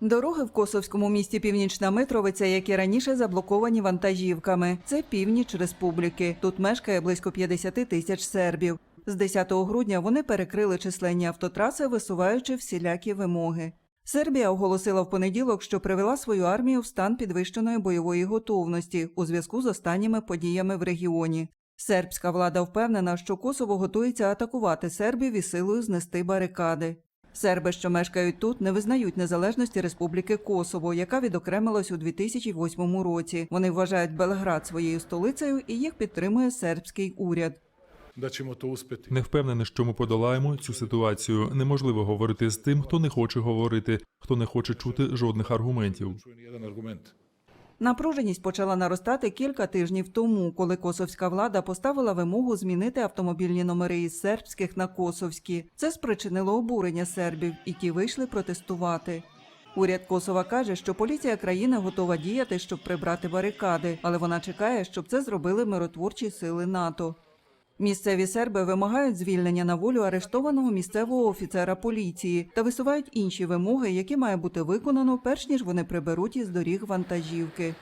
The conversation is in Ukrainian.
Дороги в Косовському місті Північна Митровиця, як і раніше, заблоковані вантажівками. Це північ республіки. Тут мешкає близько 50 тисяч сербів. З 10 грудня вони перекрили численні автотраси, висуваючи всілякі вимоги. Сербія оголосила в понеділок, що привела свою армію в стан підвищеної бойової готовності у зв'язку з останніми подіями в регіоні. Сербська влада впевнена, що Косово готується атакувати сербів і силою знести барикади. Серби, що мешкають тут, не визнають незалежності Республіки Косово, яка відокремилась у 2008 році. Вони вважають Белград своєю столицею і їх підтримує сербський уряд. da то to. Не впевнений, що ми подолаємо цю ситуацію. Неможливо говорити з тим, хто не хоче говорити, хто не хоче чути жодних аргументів. Напруженість почала наростати кілька тижнів тому, коли косовська влада поставила вимогу змінити автомобільні номери із сербських на косовські. Це спричинило обурення сербів, і ті вийшли протестувати. Уряд Косова каже, що поліція країни готова діяти, щоб прибрати барикади, але вона чекає, щоб це зробили миротворчі сили НАТО. Місцеві серби вимагають звільнення на волю арештованого місцевого офіцера поліції та висувають інші вимоги, які має бути виконано, перш ніж вони приберуть із доріг вантажівки.